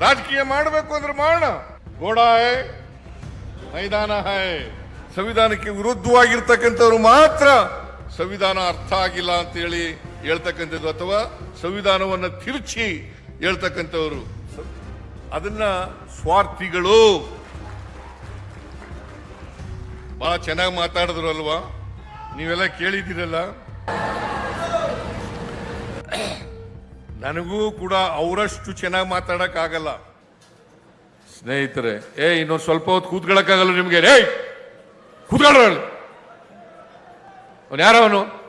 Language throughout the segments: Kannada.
ರಾಜಕೀಯ ಮಾಡಬೇಕು ಅಂದ್ರೆ ಮಾಡೋಣ. ಗೋಡ ಮೈದಾನ ಹೈ. ಸಂವಿಧಾನಕ್ಕೆ ವಿರುದ್ಧವಾಗಿರ್ತಕ್ಕಂಥವ್ರು ಮಾತ್ರ ಸಂವಿಧಾನ ಅರ್ಥ ಆಗಿಲ್ಲ ಅಂತ ಹೇಳಿ ಹೇಳ್ತಕ್ಕಂಥದ್ದು ಅಥವಾ ಸಂವಿಧಾನವನ್ನ ತಿರುಚಿ ಹೇಳ್ತಕ್ಕಂಥವ್ರು. ಅದನ್ನ ಸ್ವಾರ್ಥಿಗಳು. ಬಹಳ ಚೆನ್ನಾಗಿ ಮಾತಾಡಿದ್ರು ಅಲ್ವಾ? ನೀವೆಲ್ಲ ಕೇಳಿದ್ದೀರಲ್ಲ? ನನಗೂ ಕೂಡ ಅವರಷ್ಟು ಚೆನ್ನಾಗಿ ಮಾತಾಡೋಕ್ಕಾಗಲ್ಲ. ಸ್ನೇಹಿತರೆ, ಏ, ಇನ್ನೊಂದು ಸ್ವಲ್ಪ ಹೊತ್ತು ಕೂತ್ಕೊಳ್ಳೋಕ್ಕಾಗಲ್ಲ ನಿಮಗೆ? ಏಯ್! ಕೂತ್ಕೊಳ್ಳ ಅವನು ಯಾರವನು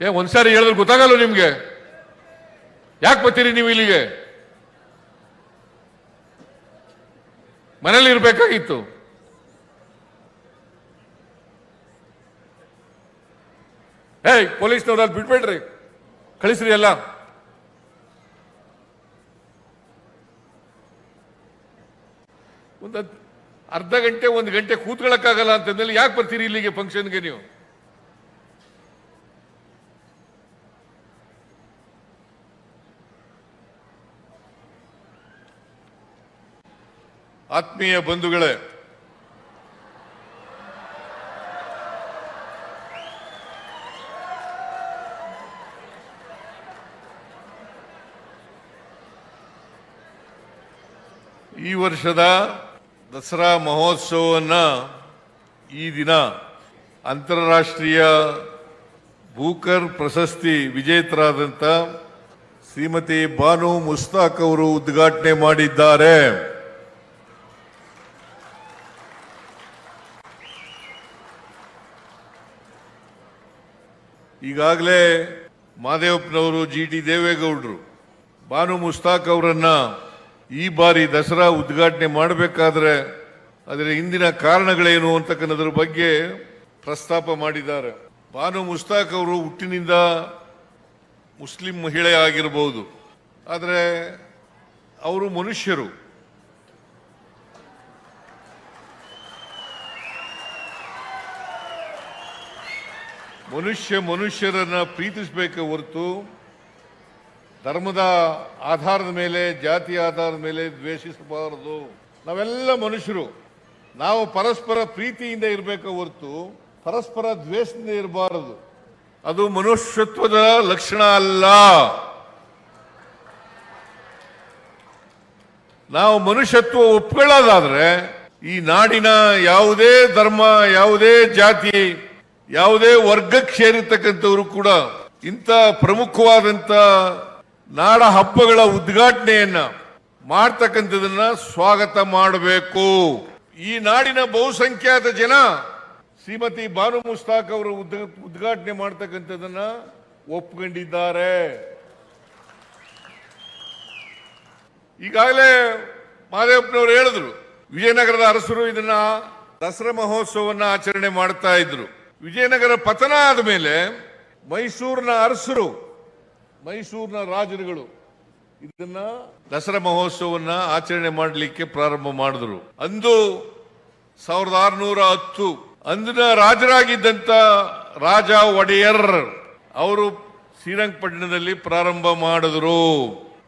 ಏ ಒಂದ್ಸಾರಿ ಹೇಳಿದ್ರೆ ಗೊತ್ತಾಗಲ್ಲ ನಿಮಗೆ? ಯಾಕೆ ಬರ್ತೀರಿ ನೀವು ಇಲ್ಲಿಗೆ? ಮನೇಲಿ ಇರ್ಬೇಕಾಗಿತ್ತು. ಏಯ್ ಪೊಲೀಸ್ನವ್ರು ಅಲ್ಲಿ ಬಿಡ್ಬೇಡ್ರಿ. ಕಳಿಸ್ರಿ ಎಲ್ಲ. ಒಂದು ಅರ್ಧ ಗಂಟೆ, ಒಂದು ಗಂಟೆ ಕೂತ್ಕೊಳ್ಳಕ್ಕಾಗಲ್ಲ ಅಂತಂದ್ರೆ ಯಾಕೆ ಬರ್ತೀರಿ ಇಲ್ಲಿಗೆ ಫಂಕ್ಷನ್ಗೆ ನೀವು? ಆತ್ಮೀಯ ಬಂಧುಗಳೇ ಈ ವರ್ಷದ ದಸರಾ ಮಹೋತ್ಸವವನ್ನು ಈ ದಿನ ಅಂತಾರಾಷ್ಟ್ರೀಯ ಬೂಕರ್ ಪ್ರಶಸ್ತಿ ವಿಜೇತರಾದಂಥ ಶ್ರೀಮತಿ ಬಾನು ಮುಸ್ತಾಕ್ ಅವರು ಉದ್ಘಾಟನೆ ಮಾಡಿದ್ದಾರೆ. ಈಗಾಗಲೇ ಮಾದೇವಪ್ಪನವರು ಜಿ ಟಿ ದೇವೇಗೌಡರು, ಬಾನು ಮುಸ್ತಾಕ್ ಅವರನ್ನ ಈ ಬಾರಿ ದಸರಾ ಉದ್ಘಾಟನೆ ಮಾಡಬೇಕಾದ್ರೆ ಅದರ ಹಿಂದಿನ ಕಾರಣಗಳೇನು ಅಂತಕ್ಕಂಥದ್ರ ಬಗ್ಗೆ ಪ್ರಸ್ತಾಪ ಮಾಡಿದ್ದಾರೆ. ಬಾನು ಮುಸ್ತಾಕ್ ಅವರು ಹುಟ್ಟಿನಿಂದ ಮುಸ್ಲಿಂ ಮಹಿಳೆ ಆಗಿರಬಹುದು ಆದರೆ ಅವರು ಮನುಷ್ಯರು. ಮನುಷ್ಯ ಮನುಷ್ಯರನ್ನ ಪ್ರೀತಿಸಬೇಕೆ ಹೊರತು ಧರ್ಮದ ಆಧಾರದ ಮೇಲೆ, ಜಾತಿ ಆಧಾರದ ಮೇಲೆ ದ್ವೇಷಿಸಬಾರದು. ನಾವೆಲ್ಲ ಮನುಷ್ಯರು. ನಾವು ಪರಸ್ಪರ ಪ್ರೀತಿಯಿಂದ ಇರಬೇಕು ಹೊರತು ಪರಸ್ಪರ ದ್ವೇಷದಿಂದ ಇರಬಾರದು. ಅದು ಮನುಷ್ಯತ್ವದ ಲಕ್ಷಣ ಅಲ್ಲ. ನಾವು ಮನುಷ್ಯತ್ವ ಒಪ್ಕೊಳ್ಳೋದಾದ್ರೆ ಈ ನಾಡಿನ ಯಾವುದೇ ಧರ್ಮ, ಯಾವುದೇ ಜಾತಿ, ಯಾವುದೇ ವರ್ಗಕ್ಕೆ ಸೇರಿರ್ತಕ್ಕಂಥವರು ಕೂಡ ಇಂಥ ಪ್ರಮುಖವಾದಂಥ ನಾಡ ಹಬ್ಬಗಳ ಉದ್ಘಾಟನೆಯನ್ನ ಮಾಡ್ತಕ್ಕಂಥದನ್ನ ಸ್ವಾಗತ ಮಾಡಬೇಕು. ಈ ನಾಡಿನ ಬಹುಸಂಖ್ಯಾತ ಜನ ಶ್ರೀಮತಿ ಬಾನು ಮುಸ್ತಾಕ್ ಅವರು ಉದ್ಘ- ಉದ್ಘಾಟನೆ ಮಾಡ್ತಕ್ಕಂಥದನ್ನ ಒಪ್ಕೊಂಡಿದ್ದಾರೆ. ಈಗಾಗಲೇ ಮಾದೇವಪ್ಪನವರು ಹೇಳಿದ್ರು, ವಿಜಯನಗರದ ಅರಸರು ಇದನ್ನ ದಸರಾ ಮಹೋತ್ಸವವನ್ನ ಆಚರಣೆ ಮಾಡ್ತಾ ಇದ್ರು. ವಿಜಯನಗರ ಪತನ ಆದ ಮೇಲೆ ಮೈಸೂರಿನ ಅರಸರು ಮೈಸೂರಿನ ರಾಜರುಗಳು ಇದನ್ನ ದಸರಾ ಮಹೋತ್ಸವವನ್ನ ಆಚರಣೆ ಮಾಡಲಿಕ್ಕೆ ಪ್ರಾರಂಭ ಮಾಡಿದ್ರು. ಅಂದು ಸಾವಿರದ ಆರುನೂರ ಹತ್ತು ಅಂದಿನ ರಾಜರಾಗಿದ್ದಂತ ರಾಜ ಒಡೆಯರ್ ಅವರು ಶ್ರೀರಂಗಪಟ್ಟಣದಲ್ಲಿ ಪ್ರಾರಂಭ ಮಾಡಿದ್ರು.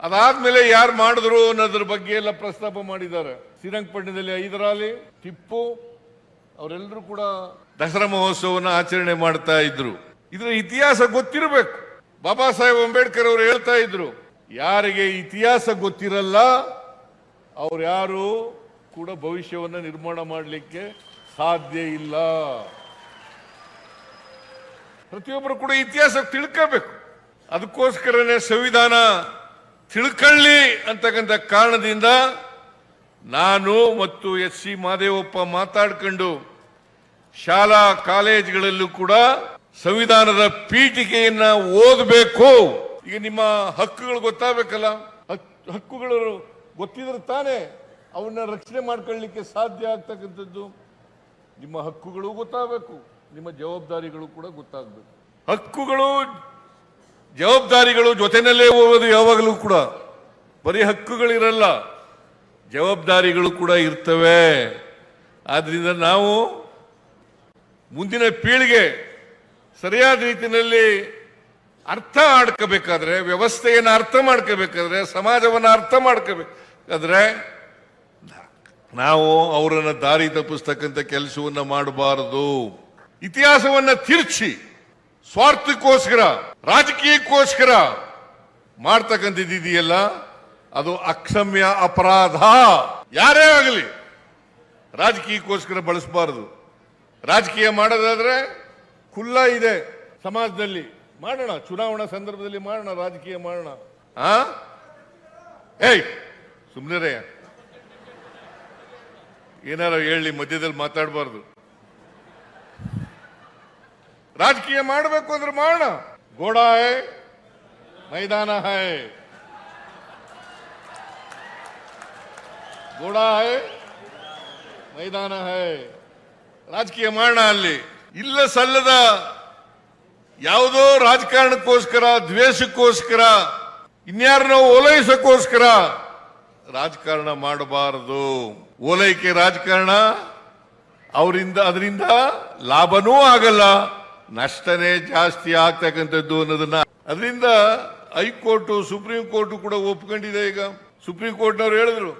ಅದಾದ್ಮೇಲೆ ಯಾರು ಮಾಡಿದ್ರು ಅನ್ನೋದ್ರ ಬಗ್ಗೆ ಎಲ್ಲ ಪ್ರಸ್ತಾಪ ಮಾಡಿದ್ದಾರೆ. ಶ್ರೀರಂಗಪಟ್ಟಣದಲ್ಲಿ ಐದರಾಲಿ ಟಿಪ್ಪು ಅವರೆಲ್ಲರೂ ಕೂಡ ದಸರಾ ಮಹೋತ್ಸವವನ್ನು ಆಚರಣೆ ಮಾಡ್ತಾ ಇದ್ರು. ಇದರ ಇತಿಹಾಸ ಗೊತ್ತಿರಬೇಕು. ಬಾಬಾ ಸಾಹೇಬ್ ಅಂಬೇಡ್ಕರ್ ಅವರು ಹೇಳ್ತಾ ಇದ್ರು, ಯಾರಿಗೆ ಇತಿಹಾಸ ಗೊತ್ತಿರಲ್ಲ, ಅವ್ರು ಯಾರು ಕೂಡ ಭವಿಷ್ಯವನ್ನ ನಿರ್ಮಾಣ ಮಾಡಲಿಕ್ಕೆ ಸಾಧ್ಯ ಇಲ್ಲ. ಪ್ರತಿಯೊಬ್ಬರು ಕೂಡ ಇತಿಹಾಸ ತಿಳ್ಕೋಬೇಕು. ಅದಕ್ಕೋಸ್ಕರನೇ ಸಂವಿಧಾನ ತಿಳ್ಕೊಳ್ಳಿ ಅಂತಕ್ಕಂಥ ಕಾರಣದಿಂದ ನಾನು ಮತ್ತು ಎಸ್ ಸಿ ಮಾದೇವಪ್ಪ ಮಾತಾಡ್ಕೊಂಡು ಶಾಲಾ ಕಾಲೇಜುಗಳಲ್ಲೂ ಕೂಡ ಸಂವಿಧಾನದ ಪೀಠಿಕೆಯನ್ನ ಓದಬೇಕು. ಈಗ ನಿಮ್ಮ ಹಕ್ಕುಗಳು ಗೊತ್ತಾಗಬೇಕಲ್ಲ? ಹಕ್- ಹಕ್ಕುಗಳು ಗೊತ್ತಿದ್ರೆ ತಾನೇ ಅವನ್ನ ರಕ್ಷಣೆ ಮಾಡ್ಕೊಳ್ಳಿಕ್ಕೆ ಸಾಧ್ಯ ಆಗ್ತಕ್ಕಂಥದ್ದು. ನಿಮ್ಮ ಹಕ್ಕುಗಳು ಗೊತ್ತಾಗಬೇಕು. ನಿಮ್ಮ ಜವಾಬ್ದಾರಿಗಳು ಕೂಡ ಗೊತ್ತಾಗಬೇಕು. ಹಕ್ಕುಗಳು, ಜವಾಬ್ದಾರಿಗಳು ಜೊತೆನಲ್ಲೇ ಹೋಗೋದು ಯಾವಾಗಲೂ ಕೂಡ ಬರೀ ಹಕ್ಕುಗಳಿರಲ್ಲ, ಜವಾಬ್ದಾರಿಗಳು ಕೂಡ ಇರ್ತವೆ. ಆದ್ರಿಂದ ನಾವು ಮುಂದಿನ ಪೀಳಿಗೆ ಸರಿಯಾದ ರೀತಿಯಲ್ಲಿ ಅರ್ಥ ಮಾಡ್ಕೋಬೇಕಾದ್ರೆ, ವ್ಯವಸ್ಥೆಯನ್ನು ಅರ್ಥ ಮಾಡ್ಕೋಬೇಕಾದ್ರೆ, ಸಮಾಜವನ್ನು ಅರ್ಥ ಮಾಡ್ಕೋಬೇಕಾದ್ರೆ, ನಾವು ಅವರನ್ನು ದಾರಿ ತಪ್ಪಿಸ್ತಕ್ಕಂಥ ಕೆಲಸವನ್ನು ಮಾಡಬಾರದು. ಇತಿಹಾಸವನ್ನು ತಿರ್ಚಿ ಸ್ವಾರ್ಥಕ್ಕೋಸ್ಕರ ರಾಜಕೀಯಕ್ಕೋಸ್ಕರ ಮಾಡ್ತಕ್ಕಂಥದ್ದಿದೆಯಲ್ಲ ಅದು ಅಕ್ಷಮ್ಯ ಅಪರಾಧ. ಯಾರೇ ಆಗಲಿ, ರಾಜಕೀಯಕ್ಕೋಸ್ಕರ ಬಳಸಬಾರದು. ರಾಜಕೀಯ ಮಾಡೋದಾದ್ರೆ ಖುಲ್ಲ ಇದೆ ಸಮಾಜದಲ್ಲಿ. ಮಾಡೋಣ, ಚುನಾವಣಾ ಸಂದರ್ಭದಲ್ಲಿ ಮಾಡೋಣ, ರಾಜಕೀಯ ಮಾಡೋಣ. ಆ? ಏಯ್ ಸುಮ್ಮನೆ ಏನಾರ ಹೇಳಿ, ಮಧ್ಯದಲ್ಲಿ ಮಾತಾಡಬಾರ್ದು. ರಾಜಕೀಯ ಮಾಡಬೇಕು ಅಂದ್ರೆ ಮಾಡೋಣ. ಗೋಡ ಹೈ, ಮೈದಾನ ಹೈ. ಗೋಡ ಹೈ, ಮೈದಾನ ಹೈ. ರಾಜಕೀಯ ಮಾಡೋಣ ಅಲ್ಲಿ. ಇಲ್ಲ ಸಲ್ಲದ ಯಾವುದೋ ರಾಜಕಾರಣಕ್ಕೋಸ್ಕರ, ದ್ವೇಷಕ್ಕೋಸ್ಕರ, ಇನ್ಯಾರನ್ನೋ ಓಲೈಸಕ್ಕೋಸ್ಕರ ರಾಜಕಾರಣ ಮಾಡಬಾರದು. ಓಲೈಕೆ ರಾಜಕಾರಣ, ಅವರಿಂದ, ಅದರಿಂದ ಲಾಭನೂ ಆಗಲ್ಲ, ನಷ್ಟನೇ ಜಾಸ್ತಿ ಆಗ್ತಕ್ಕಂಥದ್ದು ಅನ್ನೋದನ್ನ. ಅದರಿಂದ ಹೈಕೋರ್ಟ್, ಸುಪ್ರೀಂ ಕೋರ್ಟ್ ಕೂಡ ಒಪ್ಕೊಂಡಿದೆ ಈಗ. ಸುಪ್ರೀಂ ಕೋರ್ಟ್ನವ್ರು ಹೇಳಿದ್ರು,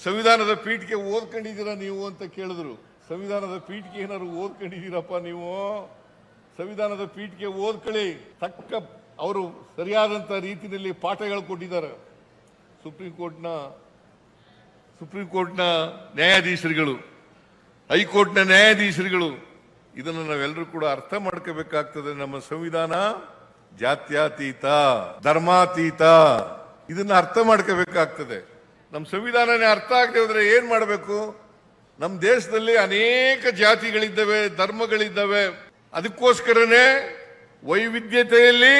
ಸಂವಿಧಾನದ ಪೀಠಕ್ಕೆ ಓದ್ಕೊಂಡಿದ್ದೀರಾ ನೀವು ಅಂತ ಕೇಳಿದ್ರು. ಸಂವಿಧಾನದ ಪೀಠಕ್ಕೆ ಏನಾದ್ರು ಓದ್ಕೊಂಡಿದ್ದೀರಪ್ಪ ನೀವು? ಸಂವಿಧಾನದ ಪೀಠಕ್ಕೆ ಓದ್ಕೊಳ್ಳಿ. ತಕ್ಕ ಅವರು ಸರಿಯಾದಂಥ ರೀತಿಯಲ್ಲಿ ಪಾಠಗಳು ಕೊಟ್ಟಿದ್ದಾರೆ. ಸುಪ್ರೀಂ ಕೋರ್ಟ್ನ ಸುಪ್ರೀಂ ಕೋರ್ಟ್ನ ನ್ಯಾಯಾಧೀಶರುಗಳು, ಹೈಕೋರ್ಟ್ನ ನ್ಯಾಯಾಧೀಶರುಗಳು, ಇದನ್ನು ನಾವೆಲ್ಲರೂ ಕೂಡ ಅರ್ಥ ಮಾಡ್ಕೋಬೇಕಾಗ್ತದೆ. ನಮ್ಮ ಸಂವಿಧಾನ ಜಾತ್ಯಾತೀತ, ಧರ್ಮಾತೀತ, ಇದನ್ನ ಅರ್ಥ ಮಾಡ್ಕೋಬೇಕಾಗ್ತದೆ. ನಮ್ಮ ಸಂವಿಧಾನನೇ ಅರ್ಥ ಆಗದೆ ಹೋದ್ರೆ ಏನ್ ಮಾಡಬೇಕು? ನಮ್ಮ ದೇಶದಲ್ಲಿ ಅನೇಕ ಜಾತಿಗಳಿದ್ದಾವೆ, ಧರ್ಮಗಳಿದ್ದಾವೆ. ಅದಕ್ಕೋಸ್ಕರನೇ ವೈವಿಧ್ಯತೆಯಲ್ಲಿ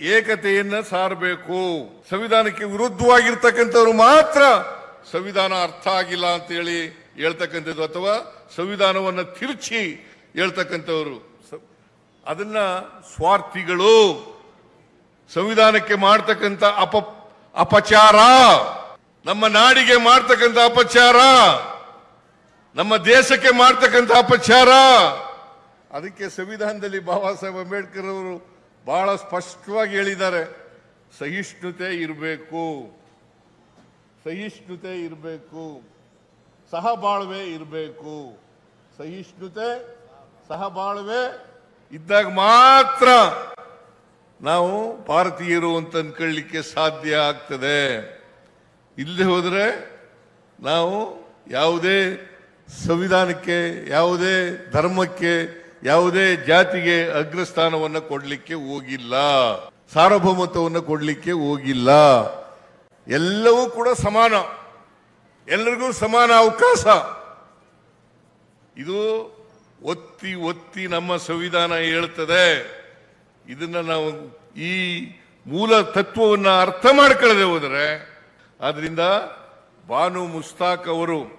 ಏಕತೆಯನ್ನ ಸಾರಬೇಕು. ಸಂವಿಧಾನಕ್ಕೆ ವಿರುದ್ಧವಾಗಿರ್ತಕ್ಕಂಥವ್ರು ಮಾತ್ರ ಸಂವಿಧಾನ ಅರ್ಥ ಆಗಿಲ್ಲ ಅಂತ ಹೇಳಿ ಹೇಳ್ತಕ್ಕಂಥದ್ದು ಅಥವಾ ಸಂವಿಧಾನವನ್ನ ತಿರುಚಿ ಹೇಳ್ತಕ್ಕಂಥವ್ರು. ಅದನ್ನ ಸ್ವಾರ್ಥಿಗಳು ಸಂವಿಧಾನಕ್ಕೆ ಮಾಡ್ತಕ್ಕಂಥ ಅಪ ಅಪಚಾರ, ನಮ್ಮ ನಾಡಿಗೆ ಮಾಡ್ತಕ್ಕಂಥ ಅಪಚಾರ. ನಮ್ಮ ದೇಶಕ್ಕೆ ಮಾಡ್ತಕ್ಕಂಥ ಅಪಚಾರ. ಅದಕ್ಕೆ ಸಂವಿಧಾನದಲ್ಲಿ ಬಾಬಾ ಸಾಹೇಬ್ ಅಂಬೇಡ್ಕರ್ ಅವರು ಬಹಳ ಸ್ಪಷ್ಟವಾಗಿ ಹೇಳಿದ್ದಾರೆ. ಸಹಿಷ್ಣುತೆ ಇರಬೇಕು. ಸಹಿಷ್ಣುತೆ ಇರಬೇಕು. ಸಹಬಾಳ್ವೆ ಇರಬೇಕು. ಸಹಿಷ್ಣುತೆ, ಸಹಬಾಳ್ವೆ ಇದ್ದಾಗ ಮಾತ್ರ ನಾವು ಭಾರತೀಯರು ಅಂತ ಅನ್ಕೊಳ್ಳಿಕ್ಕೆ ಸಾಧ್ಯ ಆಗ್ತದೆ. ಇಲ್ಲದೆ ಹೋದರೆ ನಾವು ಯಾವುದೇ ಸಂವಿಧಾನಕ್ಕೆ ಯಾವುದೇ ಧರ್ಮಕ್ಕೆ, ಯಾವುದೇ ಜಾತಿಗೆ ಅಗ್ರಸ್ಥಾನವನ್ನು ಕೊಡಲಿಕ್ಕೆ ಹೋಗಿಲ್ಲ. ಸಾರ್ವಭೌಮತ್ವವನ್ನು ಕೊಡಲಿಕ್ಕೆ ಹೋಗಿಲ್ಲ. ಎಲ್ಲವೂ ಕೂಡ ಸಮಾನ. ಎಲ್ಲರಿಗೂ ಸಮಾನ ಅವಕಾಶ. ಇದು ಒತ್ತಿ ಒತ್ತಿ ನಮ್ಮ ಸಂವಿಧಾನ ಹೇಳ್ತದೆ. ಇದನ್ನ ನಾವು ಈ ಮೂಲ ತತ್ವವನ್ನು ಅರ್ಥ ಮಾಡ್ಕೊಳ್ಳದೆ ಹೋದರೆ, ಆದ್ರಿಂದ ಬಾನು ಮುಸ್ತಾಕ್ ಅವರು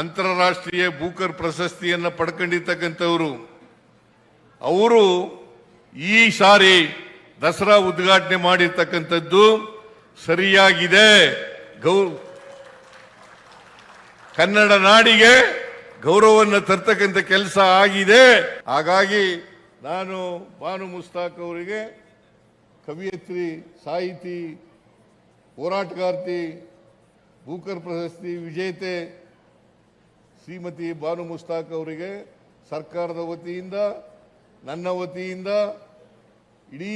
ಅಂತಾರಾಷ್ಟ್ರೀಯ ಬೂಕರ್ ಪ್ರಶಸ್ತಿಯನ್ನು ಪಡ್ಕೊಂಡಿರ್ತಕ್ಕಂಥವರು, ಅವರು ಈ ಸಾರಿ ದಸರಾ ಉದ್ಘಾಟನೆ ಮಾಡಿರ್ತಕ್ಕಂಥದ್ದು ಸರಿಯಾಗಿದೆ. ಗೌ, ಕನ್ನಡ ನಾಡಿಗೆ ಗೌರವವನ್ನು ತರ್ತಕ್ಕಂಥ ಕೆಲಸ ಆಗಿದೆ. ಹಾಗಾಗಿ ನಾನು ಬಾನು ಮುಸ್ತಾಕ್ ಅವರಿಗೆ ಕವಿಯತ್ರಿ, ಸಾಹಿತಿ, ಹೋರಾಟಗಾರ್ತಿ ಭೂಕರ್ ಪ್ರಶಸ್ತಿ, ವಿಜೇತೆ ಶ್ರೀಮತಿ ಬಾನು ಮುಸ್ತಾಕ್ ಅವರಿಗೆ ಸರ್ಕಾರದ ವತಿಯಿಂದ, ನನ್ನ ವತಿಯಿಂದ, ಇಡೀ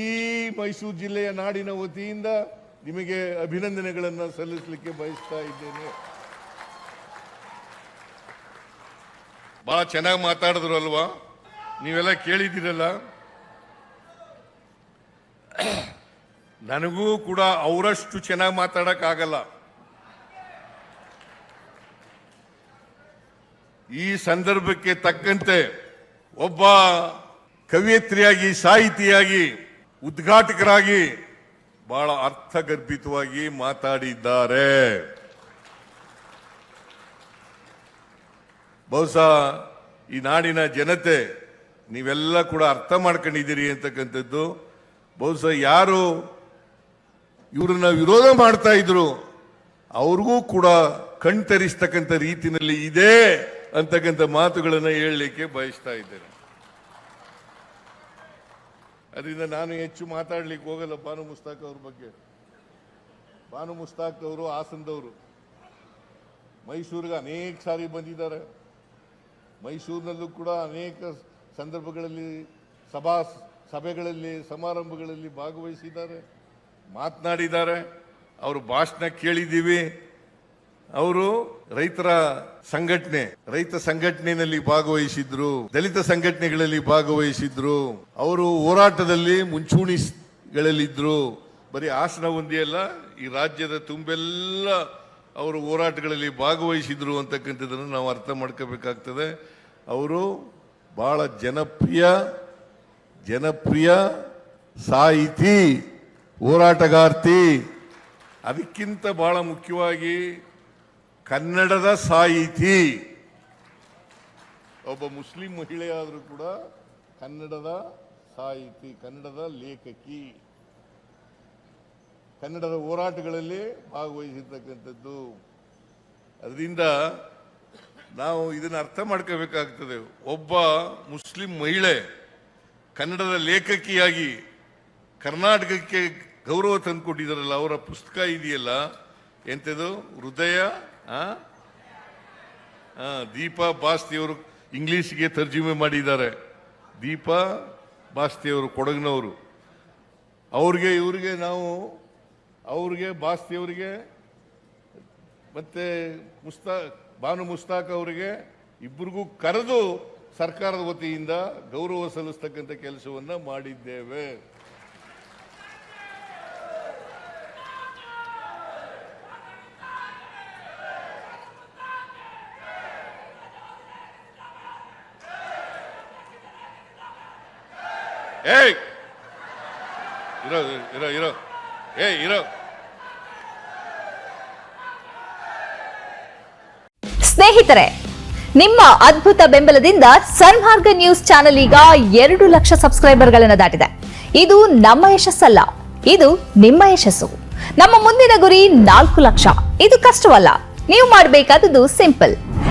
ಮೈಸೂರು ಜಿಲ್ಲೆಯ ನಾಡಿನ ವತಿಯಿಂದ ನಿಮಗೆ ಅಭಿನಂದನೆಗಳನ್ನು ಸಲ್ಲಿಸಲಿಕ್ಕೆ ಬಯಸ್ತಾ ಇದ್ದೇನೆ. ಬಹಳ ಚೆನ್ನಾಗಿ ಮಾತಾಡಿದ್ರು ಅಲ್ವಾ? ನೀವೆಲ್ಲ ಕೇಳಿದ್ದೀರಲ್ಲ? ನನಗೂ ಕೂಡ ಅವರಷ್ಟು ಚೆನ್ನಾಗಿ ಮಾತಾಡಕ್ ಈ ಸಂದರ್ಭಕ್ಕೆ ತಕ್ಕಂತೆ ಒಬ್ಬ ಕವಿಯತ್ರಿಯಾಗಿ, ಸಾಹಿತಿಯಾಗಿ, ಉದ್ಘಾಟಕರಾಗಿ ಬಹಳ ಅರ್ಥಗರ್ಭಿತವಾಗಿ ಮಾತಾಡಿದ್ದಾರೆ. ಬಹುಶಃ ಈ ನಾಡಿನ ಜನತೆ ನೀವೆಲ್ಲ ಕೂಡ ಅರ್ಥ ಮಾಡ್ಕೊಂಡಿದ್ದೀರಿ ಅಂತಕ್ಕಂಥದ್ದು. ಬಹುಶಃ ಯಾರು ಇವರನ್ನ ವಿರೋಧ ಮಾಡ್ತಾ ಇದ್ರು, ಅವ್ರಿಗೂ ಕೂಡ ಕಣ್ತರಿಸ್ತಕ್ಕಂಥ ರೀತಿಯಲ್ಲಿ ಇದೆ. ಅಂತಕ್ಕಂಥ ಮಾತುಗಳನ್ನು ಹೇಳಲಿಕ್ಕೆ ಬಯಸ್ತಾ ಇದ್ದೇನೆ. ಅದರಿಂದ ನಾನು ಹೆಚ್ಚು ಮಾತಾಡ್ಲಿಕ್ಕೆ ಹೋಗಲ್ಲ ಬಾನು ಮುಸ್ತಾಕ್ ಅವ್ರ ಬಗ್ಗೆ. ಬಾನು ಮುಸ್ತಾಕ್ ಅವರು ಹಾಸನದವರು ಮೈಸೂರಿಗೆ ಅನೇಕ ಸಾರಿ ಬಂದಿದ್ದಾರೆ. ಮೈಸೂರಿನಲ್ಲೂ ಕೂಡ ಅನೇಕ ಸಂದರ್ಭಗಳಲ್ಲಿ ಸಭಾ ಸಭೆಗಳಲ್ಲಿ, ಸಮಾರಂಭಗಳಲ್ಲಿ ಭಾಗವಹಿಸಿದ್ದಾರೆ, ಮಾತನಾಡಿದ್ದಾರೆ. ಅವರು ಭಾಷಣ ಕೇಳಿದ್ದೀವಿ. ಅವರು ರೈತರ ಸಂಘಟನೆ, ರೈತ ಸಂಘಟನೆಯಲ್ಲಿ ಭಾಗವಹಿಸಿದ್ರು, ದಲಿತ ಸಂಘಟನೆಗಳಲ್ಲಿ ಭಾಗವಹಿಸಿದ್ರು. ಅವರು ಹೋರಾಟದಲ್ಲಿ ಮುಂಚೂಣಿಗಳಲ್ಲಿದ್ದರು ಬರೀ ಆಸನ ಹೊಂದಿಯಲ್ಲ ಈ ರಾಜ್ಯದ ತುಂಬೆಲ್ಲ ಅವರು ಹೋರಾಟಗಳಲ್ಲಿ ಭಾಗವಹಿಸಿದ್ರು ಅಂತಕ್ಕಂಥದ್ದನ್ನು ನಾವು ಅರ್ಥ ಮಾಡ್ಕೋಬೇಕಾಗ್ತದೆ. ಅವರು ಬಹಳ ಜನಪ್ರಿಯ ಜನಪ್ರಿಯ ಸಾಹಿತಿ, ಹೋರಾಟಗಾರ್ತಿ. ಅದಕ್ಕಿಂತ ಬಹಳ ಮುಖ್ಯವಾಗಿ ಕನ್ನಡದ ಸಾಹಿತಿ. ಒಬ್ಬ ಮುಸ್ಲಿಂ ಮಹಿಳೆಯಾದರೂ ಕೂಡ ಕನ್ನಡದ ಸಾಹಿತಿ, ಕನ್ನಡದ ಲೇಖಕಿ. ಕನ್ನಡದ ಹೋರಾಟಗಳಲ್ಲಿ ಭಾಗವಹಿಸಿರ್ತಕ್ಕಂಥದ್ದು. ಅದರಿಂದ ನಾವು ಇದನ್ನು ಅರ್ಥ ಮಾಡ್ಕೋಬೇಕಾಗ್ತದೆ. ಒಬ್ಬ ಮುಸ್ಲಿಂ ಮಹಿಳೆ ಕನ್ನಡದ ಲೇಖಕಿಯಾಗಿ ಕರ್ನಾಟಕಕ್ಕೆ ಗೌರವ ತಂದುಕೊಟ್ಟಿದ್ದಾರಲ್ಲ, ಅವರ ಪುಸ್ತಕ ಇದೆಯಲ್ಲ, ಎಂಥದ್ದು? ಹೃದಯ ದೀಪಾ ಬಾಸ್ತಿಯವರು ಇಂಗ್ಲಿಷ್ಗೆ ತರ್ಜುಮೆ ಮಾಡಿದ್ದಾರೆ. ದೀಪಾ ಬಾಸ್ತಿಯವರು ಕೊಡಗಿನವರು. ಅವ್ರಿಗೆ, ಇವ್ರಿಗೆ ನಾವು, ಅವ್ರಿಗೆ ಬಾಸ್ತಿಯವರಿಗೆ ಮತ್ತೆ ಮುಸ್ತಾ ಬಾನು ಮುಸ್ತಾಕ್ ಅವರಿಗೆ ಇಬ್ಬರಿಗೂ ಕರೆದು ಸರ್ಕಾರದ ವತಿಯಿಂದ ಗೌರವ ಸಲ್ಲಿಸ್ತಕ್ಕಂಥ ಕೆಲಸವನ್ನು ಮಾಡಿದ್ದೇವೆ. ಏಯ್! ಇರೋ ಇರೋ ಏಯ್, ಇರೋ. ಸ್ನೇಹಿತರೆ, ನಿಮ್ಮ ಅದ್ಭುತ ಬೆಂಬಲದಿಂದ ಸನ್ಮಾರ್ಗ ನ್ಯೂಸ್ ಚಾನೆಲ್ ಈಗ ಎರಡು ಲಕ್ಷ ಸಬ್ಸ್ಕ್ರೈಬರ್ಗಳನ್ನು ದಾಟಿದೆ. ಇದು ನಮ್ಮ ಯಶಸ್ಸಲ್ಲ, ಇದು ನಿಮ್ಮ ಯಶಸ್ಸು. ನಮ್ಮ ಮುಂದಿನ ಗುರಿ ನಾಲ್ಕು ಲಕ್ಷ. ಇದು ಕಷ್ಟವಲ್ಲ, ನೀವು ಮಾಡಬೇಕಾದದ್ದು ಸಿಂಪಲ್.